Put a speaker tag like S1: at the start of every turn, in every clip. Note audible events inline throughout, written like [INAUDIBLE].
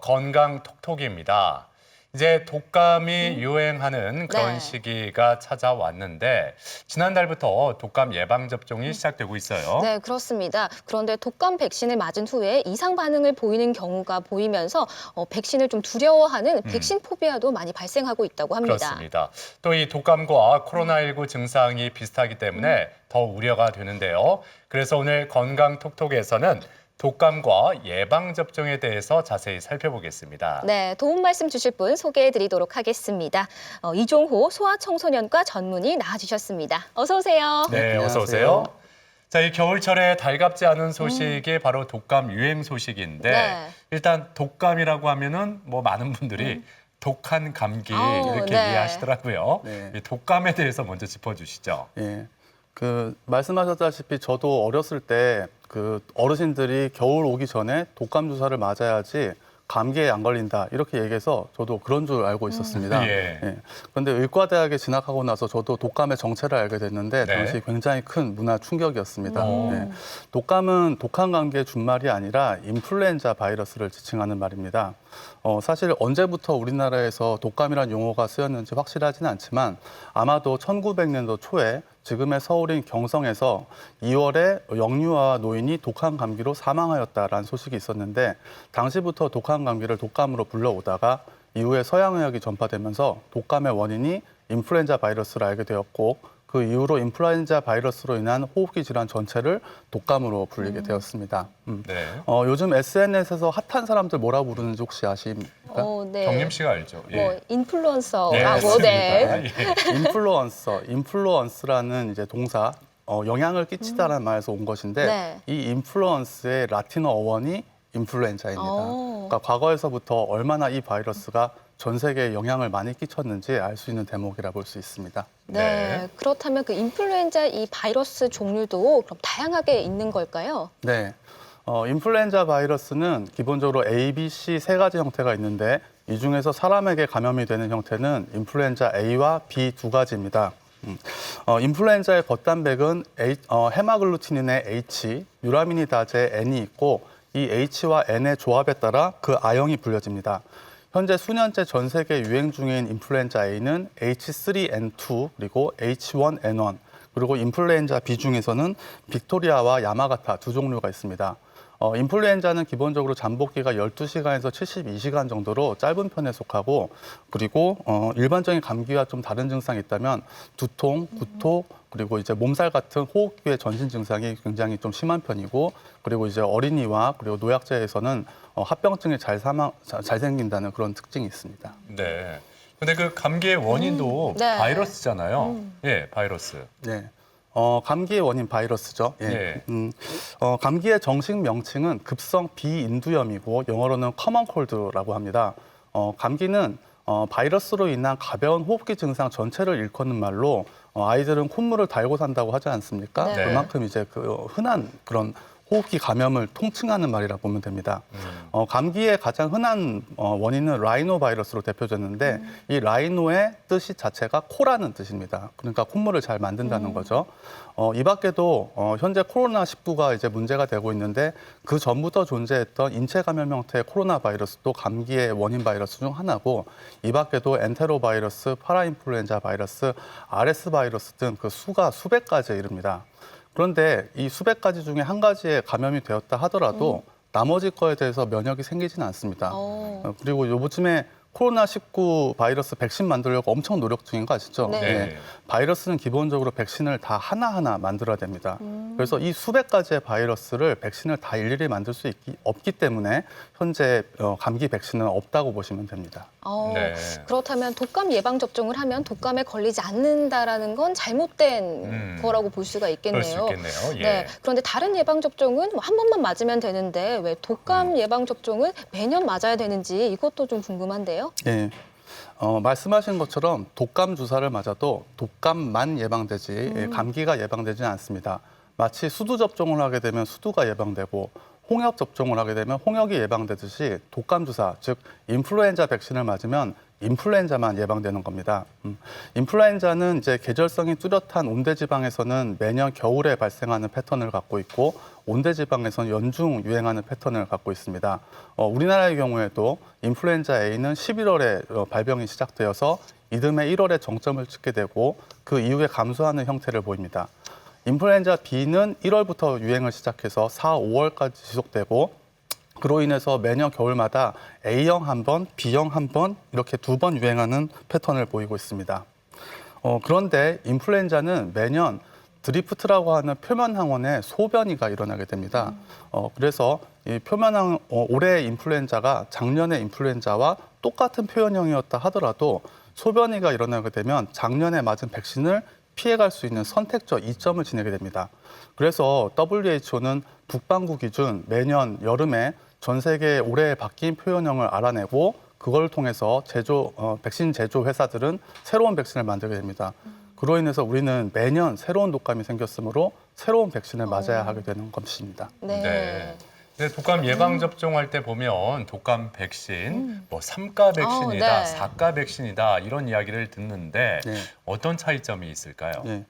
S1: 건강 톡톡입니다. 이제 독감이 유행하는 그런
S2: 음. 네.
S1: 시기가 찾아왔는데 지난달부터 독감 예방 접종이 시작되고 있어요.
S2: 네, 그렇습니다. 그런데 독감 백신을 맞은 후에 이상 반응을 보이는 경우가 보이면서 어, 백신을 좀 두려워하는 백신 포비아도 많이 발생하고 있다고 합니다.
S1: 음. 그렇습니다. 또 이 독감과 코로나19 증상이 비슷하기 때문에 더 우려가 되는데요. 그래서 오늘 건강 톡톡에서는 독감과 예방 접종에 대해서 자세히 살펴보겠습니다.
S2: 네, 도움 말씀 주실 분 소개해 드리도록 하겠습니다. 어, 이종호 소아청소년과 전문의 나와주셨습니다. 어서 오세요.
S1: 네, 어서
S3: 안녕하세요.
S1: 오세요. 자, 이 겨울철에 달갑지 않은 소식이 바로 독감 유행 소식인데
S2: 음. 네.
S1: 일단 독감이라고 하면은 뭐 많은 분들이 독한 감기
S2: 아우,
S1: 이렇게
S2: 네.
S1: 이해하시더라고요.
S3: 네.
S1: 이 독감에 대해서 먼저 짚어주시죠.
S3: 예. 그 말씀하셨다시피 저도 어렸을 때 그 어르신들이 겨울 오기 전에 독감 주사를 맞아야지 감기에 안 걸린다 이렇게 얘기해서 저도 그런 줄 알고 있었습니다.
S1: 예.
S3: 그런데 의과대학에 진학하고 나서 저도 독감의 정체를 알게 됐는데
S1: 네.
S3: 당시 굉장히 큰 문화 충격이었습니다.
S1: 오.
S3: 네. 독감은 독한 감기의 준말이 아니라 인플루엔자 바이러스를 지칭하는 말입니다. 어, 사실 언제부터 우리나라에서 독감이란 용어가 쓰였는지 확실하지는 않지만 아마도 1900년도 초에 지금의 서울인 경성에서 2월에 영유아 노인이 독한 감기로 사망하였다라는 소식이 있었는데 당시부터 독한 감기를 독감으로 불러오다가 이후에 서양 의학이 전파되면서 독감의 원인이 인플루엔자 바이러스를 알게 되었고 그 이후로 인플루엔자 바이러스로 인한 호흡기 질환 전체를 독감으로 불리게 되었습니다. 음.
S1: 네.
S3: 어, 요즘 SNS에서 핫한 사람들 뭐라 부르는지 혹시 아십니까?
S2: 어, 네.
S1: 경림 씨가 알죠? 예.
S2: 뭐 인플루언서라고
S1: 맞습니다.
S2: 네. [LAUGHS]
S1: 예.
S3: 인플루언서, 인플루언스라는 이제 동사 어, 영향을 끼치다라는 말에서 온 것인데
S2: 네.
S3: 이 인플루언스의 라틴어 어원이 인플루엔자입니다.
S2: 오.
S3: 그러니까 과거에서부터 얼마나 이 바이러스가 전 세계에 영향을 많이 끼쳤는지 알 수 있는 대목이라 볼 수 있습니다.
S2: 네.
S1: 네.
S2: 그렇다면 그 인플루엔자 이 바이러스 종류도 그럼 다양하게 있는 걸까요?
S3: 네. 어, 인플루엔자 바이러스는 기본적으로 A, B, C 세 가지 형태가 있는데 이 중에서 사람에게 감염이 되는 형태는 인플루엔자 A와 B 두 가지입니다. 음. 어, 인플루엔자의 겉단백은 A, 어, 헤마글루티닌의 H, 유라미니다제 N이 있고 이 H와 N의 조합에 따라 그 I형이 불려집니다. 현재 수년째 전 세계 유행 중인 인플루엔자 A는 H3N2 그리고 H1N1 그리고 인플루엔자 B 중에서는 빅토리아와 야마가타 두 종류가 있습니다. 어, 인플루엔자는 기본적으로 잠복기가 12시간에서 72시간 정도로 짧은 편에 속하고 그리고 어, 일반적인 감기와 좀 다른 증상이 있다면 두통, 구토 그리고 이제 몸살 같은 호흡기의 전신 증상이 굉장히 좀 심한 편이고 그리고 이제 어린이와 그리고 노약자에서는 어, 합병증이 잘 사망 자- 잘 생긴다는 그런 특징이 있습니다.
S1: 네. 근데 그 감기의 원인도
S2: 음, 네.
S1: 바이러스잖아요. 예, 바이러스.
S3: 네. 어, 감기의 원인 바이러스죠. 예.
S1: 네.
S3: 음, 어, 감기의 정식 명칭은 급성 비인두염이고 영어로는 커먼 콜드라고 합니다. 어, 감기는 어, 바이러스로 인한 가벼운 호흡기 증상 전체를 일컫는 말로 어, 아이들은 콧물을 달고 산다고 하지 않습니까?
S2: 네.
S3: 그만큼 이제 그 흔한 그런 호흡기 감염을 통칭하는 말이라 보면 됩니다.
S1: 음.
S3: 어, 감기의 가장 흔한 어, 원인은 라이노 바이러스로 대표되는데 이 라이노의 뜻이 자체가 코라는 뜻입니다. 그러니까 콧물을 잘 만든다는 거죠. 어, 이 밖에도 어, 현재 코로나 19가 이제 문제가 되고 있는데 그 전부터 존재했던 인체 감염 형태의 코로나 바이러스도 감기의 원인 바이러스 중 하나고 이 밖에도 엔테로 바이러스, 파라인플루엔자 바이러스, RS 바이러스 등 그 수가 수백 가지에 이릅니다. 그런데 이 수백 가지 중에 한 가지에 감염이 되었다 하더라도 나머지 거에 대해서 면역이 생기지는 않습니다.
S2: 어.
S3: 어, 그리고 요즘에 코로나19 바이러스 백신 만들려고 엄청 노력 중인 거 아시죠?
S2: 네.
S1: 네.
S3: 바이러스는 기본적으로 백신을 다 하나하나 만들어야 됩니다.
S2: 음.
S3: 그래서 이 수백 가지의 바이러스를 백신을 다 일일이 만들 수 있기, 없기 때문에 현재 어, 감기 백신은 없다고 보시면 됩니다.
S2: 어,
S1: 네.
S2: 그렇다면 독감 예방 접종을 하면 독감에 걸리지 않는다라는 건 잘못된
S1: 음.
S2: 거라고 볼 수가
S1: 그럴
S2: 있겠네요.
S1: 수 있겠네요. 예.
S2: 네. 그런데 다른 예방 접종은 뭐한 번만 맞으면 되는데 왜 독감
S1: 음.
S2: 예방 접종은 매년 맞아야 되는지 이것도 좀 궁금한데요.
S3: 예. 어, 말씀하신 것처럼 독감 주사를 맞아도 독감만 예방되지 예, 감기가 예방되지는 않습니다. 마치 수두 접종을 하게 되면 수두가 예방되고 홍역 접종을 하게 되면 홍역이 예방되듯이 독감 주사, 즉 인플루엔자 백신을 맞으면 인플루엔자만 예방되는 겁니다. 음, 인플루엔자는 이제 계절성이 뚜렷한 온대지방에서는 매년 겨울에 발생하는 패턴을 갖고 있고 온대지방에서는 연중 유행하는 패턴을 갖고 있습니다. 어, 우리나라의 경우에도 인플루엔자 A는 11월에 어, 발병이 시작되어서 이듬해 1월에 정점을 찍게 되고 그 이후에 감소하는 형태를 보입니다. 인플루엔자 B는 1월부터 유행을 시작해서 4, 5월까지 지속되고 그로 인해서 매년 겨울마다 A형 한 번, B형 한 번 이렇게 두 번 유행하는 패턴을 보이고 있습니다. 어, 그런데 인플루엔자는 매년 드리프트라고 하는 표면 항원의 소변이가 일어나게 됩니다. 어, 그래서 이 표면 항 어, 올해 인플루엔자가 작년의 인플루엔자와 똑같은 표현형이었다 하더라도 소변이가 일어나게 되면 작년에 맞은 백신을 피해갈 수 있는 선택적 이점을 지내게 됩니다. 그래서 WHO는 북반구 기준 매년 여름에 전 세계 올해 바뀐 표현형을 알아내고 그걸 통해서 제조 어, 백신 제조 회사들은 새로운 백신을 만들게 됩니다. 그로 인해서 우리는 매년 새로운 독감이 생겼으므로 새로운 백신을 맞아야 하게 되는 것입니다.
S2: 네.
S1: 네. 독감 예방 접종할 때 보면 독감 백신, 뭐 삼가 백신이다,
S2: 네.
S1: 사가 백신이다 이런 이야기를 듣는데
S3: 네.
S1: 어떤 차이점이 있을까요?
S3: 예.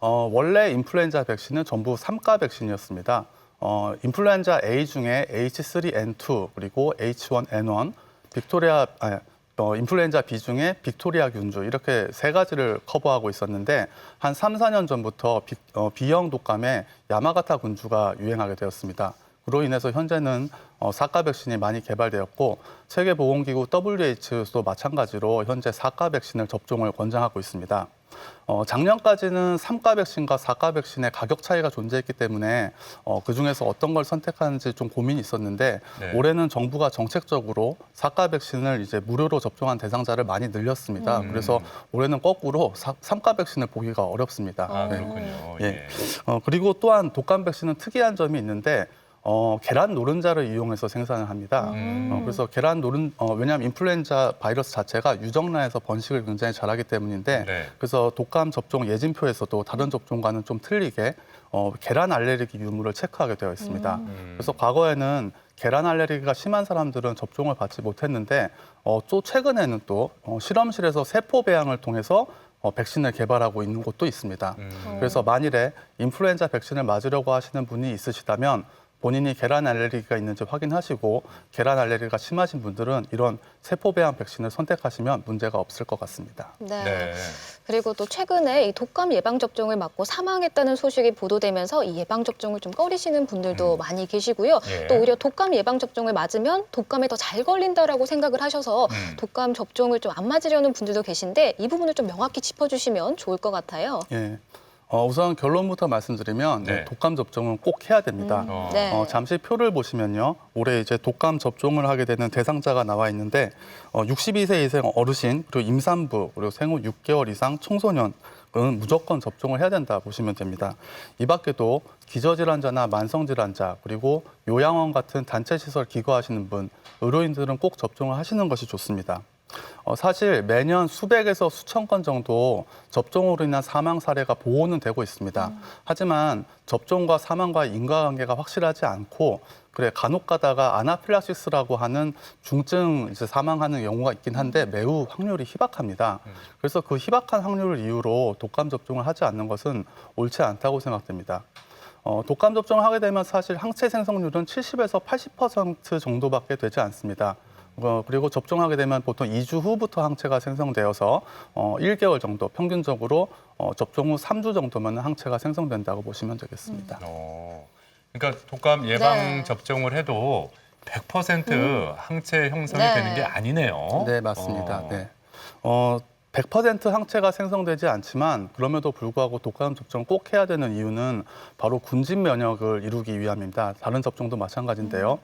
S3: 어, 원래 인플루엔자 백신은 전부 삼가 백신이었습니다. 어, 인플루엔자 A 중에 H3N2 그리고 H1N1, 빅토리아 아, 어, 인플루엔자 B 중에 빅토리아 균주 이렇게 세 가지를 커버하고 있었는데 한 3, 4년 전부터 비, 어, B형 독감에 야마가타 군주가 유행하게 되었습니다. 그로 인해서 현재는 어, 사가 백신이 많이 개발되었고 세계보건기구 WHO도 마찬가지로 현재 사가 백신을 접종을 권장하고 있습니다. 어, 작년까지는 삼가 백신과 사가 백신의 가격 차이가 존재했기 때문에 어, 그 중에서 어떤 걸 선택하는지 좀 고민이 있었는데
S1: 네.
S3: 올해는 정부가 정책적으로 사가 백신을 이제 무료로 접종한 대상자를 많이 늘렸습니다.
S1: 음.
S3: 그래서 올해는 거꾸로 삼가 백신을 보기가 어렵습니다.
S1: 아,
S3: 네.
S1: 그렇군요.
S3: 예.
S1: 예.
S3: 어, 그리고 또한 독감 백신은 특이한 점이 있는데 어, 계란 노른자를 이용해서 생산을 합니다.
S1: 음.
S3: 어, 그래서 계란 노른 어, 왜냐하면 인플루엔자 바이러스 자체가 유정란에서 번식을 굉장히 잘하기 때문인데
S1: 네.
S3: 그래서 독감 접종 예진표에서도 다른 접종과는 좀 틀리게 어, 계란 알레르기 유무를 체크하게 되어 있습니다.
S1: 음.
S3: 그래서 과거에는 계란 알레르기가 심한 사람들은 접종을 받지 못했는데 어, 또 최근에는 또 어, 실험실에서 세포 배양을 통해서 어, 백신을 개발하고 있는 곳도 있습니다.
S1: 음.
S3: 그래서 만일에 인플루엔자 백신을 맞으려고 하시는 분이 있으시다면 본인이 계란 알레르기가 있는지 확인하시고 계란 알레르기가 심하신 분들은 이런 세포 배양 백신을 선택하시면 문제가 없을 것 같습니다.
S2: 네.
S1: 네.
S2: 그리고 또 최근에 이 독감 예방 접종을 맞고 사망했다는 소식이 보도되면서 이 예방 접종을 좀 꺼리시는 분들도
S1: 음.
S2: 많이 계시고요.
S1: 예.
S2: 또 오히려 독감 예방 접종을 맞으면 독감에 더 잘 걸린다라고 생각을 하셔서
S1: 음.
S2: 독감 접종을 좀 안 맞으려는 분들도 계신데 이 부분을 좀 명확히 짚어주시면 좋을 것 같아요.
S3: 예. 어, 우선 결론부터 말씀드리면
S1: 네.
S3: 독감 접종은 꼭 해야 됩니다.
S2: 음,
S1: 어.
S2: 네.
S3: 어, 잠시 표를 보시면요. 올해 이제 독감 접종을 하게 되는 대상자가 나와 있는데 어, 62세 이상 어르신 그리고 임산부 그리고 생후 6개월 이상 청소년 은 무조건 접종을 해야 된다 보시면 됩니다. 이 밖에도 기저질환자나 만성질환자 그리고 요양원 같은 단체 시설 기거하시는 분 의료인들은 꼭 접종을 하시는 것이 좋습니다. 어, 사실 매년 수백에서 수천 건 정도 접종으로 인한 사망 사례가 보고는 되고 있습니다. 하지만 접종과 사망과의 인과관계가 확실하지 않고 그래 간혹 가다가 아나필락시스라고 하는 중증 이제 사망하는 경우가 있긴 한데 매우 확률이 희박합니다. 그래서 그 희박한 확률을 이유로 독감 접종을 하지 않는 것은 옳지 않다고 생각됩니다. 어, 독감 접종을 하게 되면 사실 항체 생성률은 70에서 80% 정도밖에 되지 않습니다. 어, 그리고 접종하게 되면 보통 2주 후부터 항체가 생성되어서 어, 1개월 정도 평균적으로 어, 접종 후 3주 정도면 항체가 생성된다고 보시면 되겠습니다.
S1: 어. 그러니까 독감 예방
S2: 네.
S1: 접종을 해도 100% 항체 형성이
S2: 네.
S1: 되는 게 아니네요.
S3: 네, 맞습니다.
S1: 어.
S3: 네. 어, 100% 항체가 생성되지 않지만 그럼에도 불구하고 독감 접종 꼭 해야 되는 이유는 바로 군진 면역을 이루기 위함입니다. 다른 접종도 마찬가지인데요.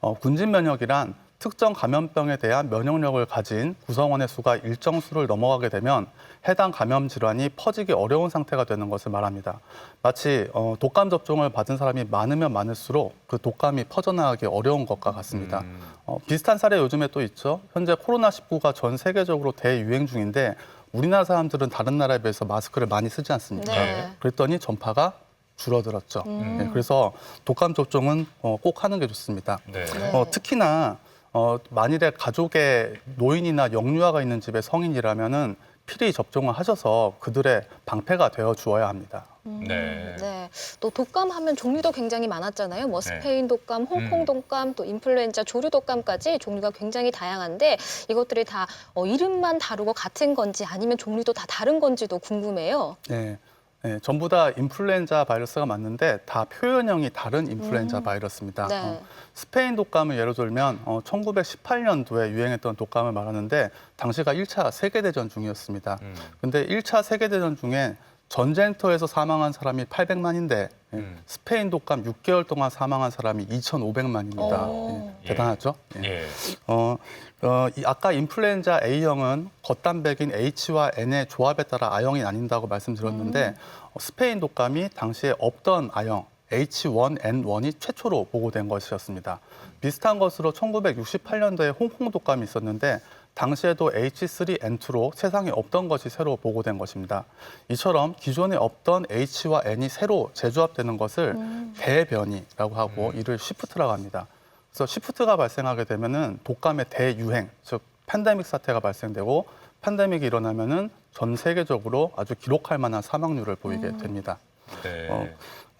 S3: 어, 군진 면역이란 특정 감염병에 대한 면역력을 가진 구성원의 수가 일정 수를 넘어가게 되면 해당 감염 질환이 퍼지기 어려운 상태가 되는 것을 말합니다. 마치 어, 독감 접종을 받은 사람이 많으면 많을수록 그 독감이 퍼져나가기 어려운 것과 같습니다.
S1: 음.
S3: 어, 비슷한 사례 요즘에 또 있죠. 현재 코로나19가 전 세계적으로 대유행 중인데 우리나라 사람들은 다른 나라에 비해서 마스크를 많이 쓰지 않습니까?
S2: 네.
S3: 그랬더니 전파가 줄어들었죠.
S2: 음.
S3: 네, 그래서 독감 접종은 어, 꼭 하는 게 좋습니다.
S1: 네.
S2: 네.
S3: 어, 특히나 어, 만일에 가족에 노인이나 영유아가 있는 집에 성인이라면은 필히 접종을 하셔서 그들의 방패가 되어 주어야 합니다.
S1: 네.
S2: 네. 또 독감하면 종류도 굉장히 많았잖아요. 뭐
S1: 네.
S2: 스페인 독감, 홍콩
S1: 음.
S2: 독감, 또 인플루엔자 조류 독감까지 종류가 굉장히 다양한데 이것들이 다 어, 이름만 다르고 같은 건지 아니면 종류도 다 다른 건지도 궁금해요.
S3: 네. 네, 전부 다 인플루엔자 바이러스가 맞는데 다 표현형이 다른 인플루엔자
S2: 음.
S3: 바이러스입니다.
S2: 네.
S3: 어, 스페인 독감을 예로 들면 어, 1918년도에 유행했던 독감을 말하는데 당시가 1차 세계대전 중이었습니다.
S1: 음.
S3: 근데 1차 세계대전 중에 전쟁터에서 사망한 사람이 800만인데
S1: 음.
S3: 스페인 독감 6개월 동안 사망한 사람이 2,500만입니다.
S2: 오.
S3: 예, 대단하죠? 예.
S1: 예.
S3: 어, 어, 이 아까 인플루엔자 A형은 겉단백인 H와 N의 조합에 따라 A형이 나뉜다고 말씀드렸는데 어, 스페인 독감이 당시에 없던 A형 H1N1이 최초로 보고된 것이었습니다. 비슷한 것으로 1968년도에 홍콩 독감이 있었는데 당시에도 H3N2로 세상에 없던 것이 새로 보고된 것입니다. 이처럼 기존에 없던 H와 N이 새로 재조합되는 것을 대변이라고 하고 이를 시프트라고 합니다. 그래서 시프트가 발생하게 되면은 독감의 대유행, 즉 팬데믹 사태가 발생되고 팬데믹이 일어나면은 전 세계적으로 아주 기록할 만한 사망률을 보이게 됩니다.
S1: 네.
S3: 어,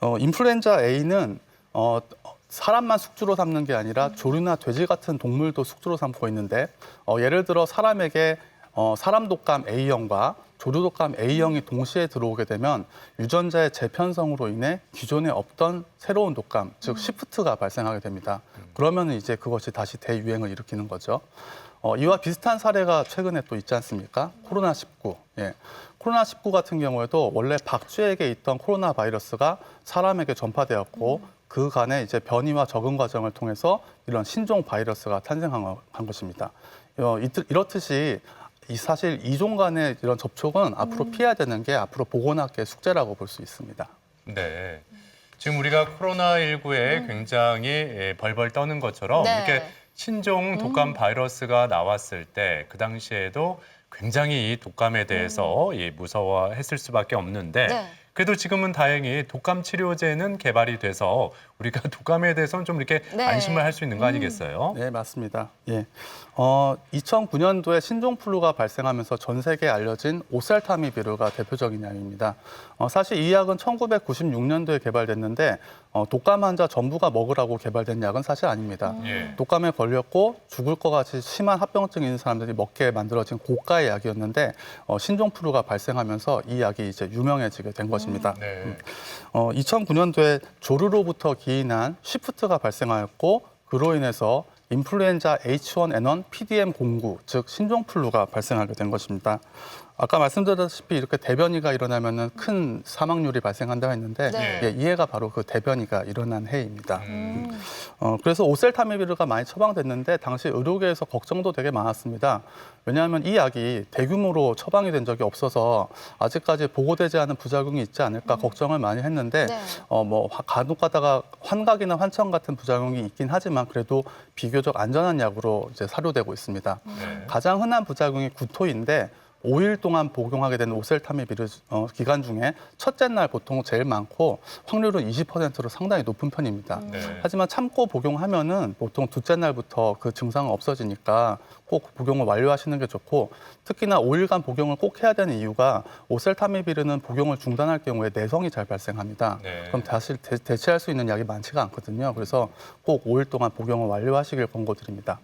S3: 어, 인플루엔자 A는 어, 사람만 숙주로 삼는 게 아니라 조류나 돼지 같은 동물도 숙주로 삼고 있는데 어, 예를 들어 사람에게 어, 사람 독감 A형과 조류 독감 A형이 동시에 들어오게 되면 유전자의 재편성으로 인해 기존에 없던 새로운 독감, 즉 시프트가 발생하게 됩니다. 그러면 이제 그것이 다시 대유행을 일으키는 거죠. 어, 이와 비슷한 사례가 최근에 또 있지 않습니까? 코로나 19. 예. 코로나 19 같은 경우에도 원래 박쥐에게 있던 코로나 바이러스가 사람에게 전파되었고 그 간에 이제 변이와 적응 과정을 통해서 이런 신종 바이러스가 탄생한 거- 한 것입니다. 어, 이렇듯이 이 사실 이종 간의 이런 접촉은 앞으로 피해야 되는 게 앞으로 보건학계 숙제라고 볼 수 있습니다.
S1: 네. 지금 우리가 코로나19에 굉장히 예, 벌벌 떠는 것처럼
S2: 네.
S1: 이렇게 신종 독감 바이러스가 나왔을 때 그 당시에도 굉장히 이 독감에 대해서 예, 무서워했을 수밖에 없는데
S2: 네.
S1: 그래도 지금은 다행히 독감 치료제는 개발이 돼서 우리가 [LAUGHS] 독감에 대해서는 좀 이렇게
S2: 네.
S1: 안심을 할 수 있는 거 아니겠어요?
S3: 네, 맞습니다. 예. 어, 2009년도에 신종플루가 발생하면서 전 세계에 알려진 오셀타미비르가 대표적인 약입니다. 어, 사실 이 약은 1996년도에 개발됐는데 어, 독감 환자 전부가 먹으라고 개발된 약은 사실 아닙니다.
S1: 예.
S3: 독감에 걸렸고 죽을 것 같이 심한 합병증이 있는 사람들이 먹게 만들어진 고가의 약이었는데 어, 신종플루가 발생하면서 이 약이 이제 유명해지게 된 것입니다.
S1: 네.
S3: 어, 2009년도에 조류로부터 기인한 쉬프트가 발생하였고 그로 인해서 인플루엔자 H1N1 PDM09 즉 신종플루가 발생하게 된 것입니다. 아까 말씀드렸다시피 이렇게 대변이가 일어나면은 큰 사망률이 발생한다고 했는데
S2: 네.
S3: 예, 이해가 바로 그 대변이가 일어난 해입니다.
S1: 음.
S3: 어, 그래서 오셀타미비르가 많이 처방됐는데 당시 의료계에서 걱정도 되게 많았습니다. 왜냐하면 이 약이 대규모로 처방이 된 적이 없어서 아직까지 보고되지 않은 부작용이 있지 않을까 걱정을 많이 했는데
S2: 네.
S3: 어, 뭐 화- 간혹 가다가 환각이나 환청 같은 부작용이 있긴 하지만 그래도 비교적 안전한 약으로 이제 사료되고 있습니다.
S1: 네.
S3: 가장 흔한 부작용이 구토인데 5일 동안 복용하게 되는 오셀타미비르 어, 기간 중에 첫째 날 보통 제일 많고 확률은 20%로 상당히 높은 편입니다.
S1: 네.
S3: 하지만 참고 복용하면은 보통 둘째 날부터 그 증상은 없어지니까 꼭 복용을 완료하시는 게 좋고 특히나 5일간 복용을 꼭 해야 되는 이유가 오셀타미비르는 복용을 중단할 경우에 내성이 잘 발생합니다.
S1: 네.
S3: 그럼 다시 대, 대체할 수 있는 약이 많지가 않거든요. 그래서 꼭 5일 동안 복용을 완료하시길 권고드립니다.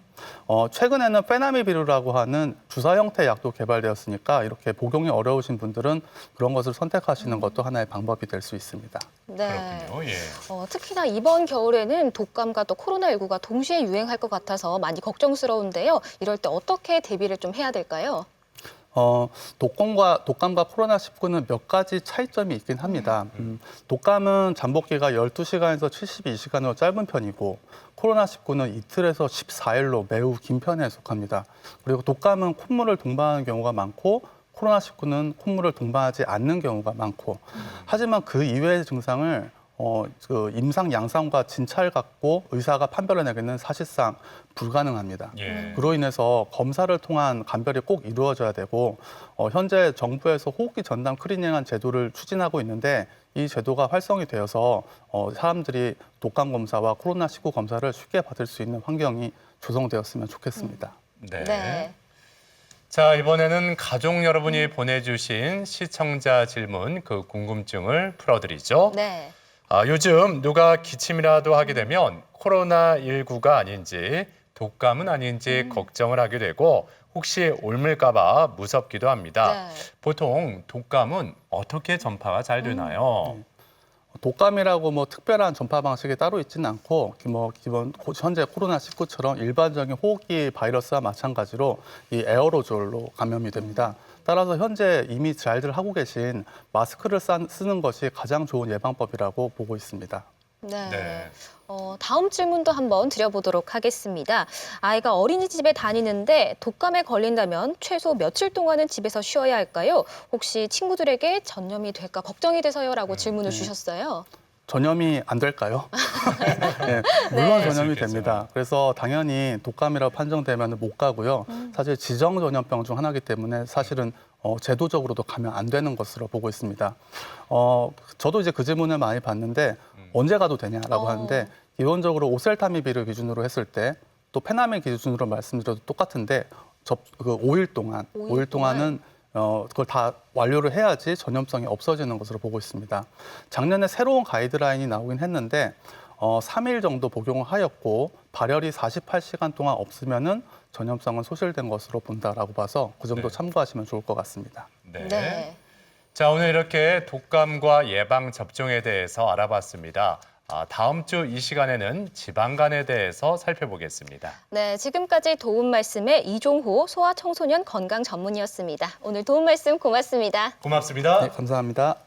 S3: 어, 최근에는 페나미비루라고 하는 주사 형태 약도 개발되었으니까 이렇게 복용이 어려우신 분들은 그런 것을 선택하시는 것도 하나의 방법이 될 수 있습니다.
S2: 네.
S1: 그렇군요. 예.
S2: 어, 특히나 이번 겨울에는 독감과 또 코로나19가 동시에 유행할 것 같아서 많이 걱정스러운데요. 이럴 때 어떻게 대비를 좀 해야 될까요?
S3: 어, 독감과 독감과 코로나 19는 몇 가지 차이점이 있긴 합니다. 음, 독감은 잠복기가 12시간에서 72시간으로 짧은 편이고 코로나 19는 이틀에서 14일로 매우 긴 편에 속합니다. 그리고 독감은 콧물을 동반하는 경우가 많고 코로나 19는 콧물을 동반하지 않는 경우가 많고 하지만 그 이외의 증상을 어, 그 임상 양상과 진찰 갖고 의사가 판별해내기는 사실상 불가능합니다.
S1: 예.
S3: 그로 인해서 검사를 통한 감별이 꼭 이루어져야 되고 어, 현재 정부에서 호흡기 전담 클리닝한 제도를 추진하고 있는데 이 제도가 활성이 되어서 어, 사람들이 독감 검사와 코로나 19 검사를 쉽게 받을 수 있는 환경이 조성되었으면 좋겠습니다.
S1: 네.
S2: 네.
S1: 자, 이번에는 가족 여러분이 보내주신 시청자 질문, 그 궁금증을 풀어드리죠.
S2: 네.
S1: 아, 요즘 누가 기침이라도 하게 되면 코로나19가 아닌지 독감은 아닌지 걱정을 하게 되고 혹시 옮을까 봐 무섭기도 합니다.
S2: 네.
S1: 보통 독감은 어떻게 전파가 잘 되나요?
S3: 독감이라고 뭐 특별한 전파 방식이 따로 있지는 않고 기- 뭐 기본 고- 현재 코로나 19처럼 일반적인 호흡기 바이러스와 마찬가지로 이 에어로졸로 감염이 됩니다. 따라서 현재 이미 잘들 하고 계신 마스크를 싼- 쓰는 것이 가장 좋은 예방법이라고 보고 있습니다.
S2: 네.
S1: 네.
S2: 어, 다음 질문도 한번 드려보도록 하겠습니다. 아이가 어린이집에 다니는데 독감에 걸린다면 최소 며칠 동안은 집에서 쉬어야 할까요? 혹시 친구들에게 전염이 될까 걱정이 돼서요라고 질문을 주셨어요.
S3: 전염이 안 될까요? 네, [LAUGHS]
S2: 네.
S3: 물론
S1: 수
S3: 전염이. 됩니다. 그래서 당연히 독감이라고 판정되면 못 가고요.
S2: 음.
S3: 사실 지정 전염병 중 하나이기 때문에 사실은 어, 제도적으로도 가면 안 되는 것으로 보고 있습니다. 어, 저도 이제 그 질문을 많이 받는데 언제 가도 되냐라고
S2: 어.
S3: 하는데 기본적으로 오셀타미비를 기준으로 했을 때 또 페나밀 기준으로 말씀드려도 똑같은데 접, 그 5일 동안,
S2: 오일
S3: 5일 동안은 어, 그걸 다 완료를 해야지 전염성이 없어지는 것으로 보고 있습니다. 작년에 새로운 가이드라인이 나오긴 했는데 어, 3일 정도 복용을 하였고 발열이 48시간 동안 없으면은 전염성은 소실된 것으로 본다라고 봐서 그 정도
S1: 네.
S3: 참고하시면 좋을 것 같습니다.
S1: 네.
S2: 네.
S1: 자, 오늘 이렇게 독감과 예방 접종에 대해서 알아봤습니다. 아, 다음 주 이 시간에는 지방간에 대해서 살펴보겠습니다.
S2: 네, 지금까지 도움 말씀의 이종호 소아청소년 건강 전문의였습니다. 오늘 도움 말씀 고맙습니다.
S1: 고맙습니다.
S3: 네, 감사합니다.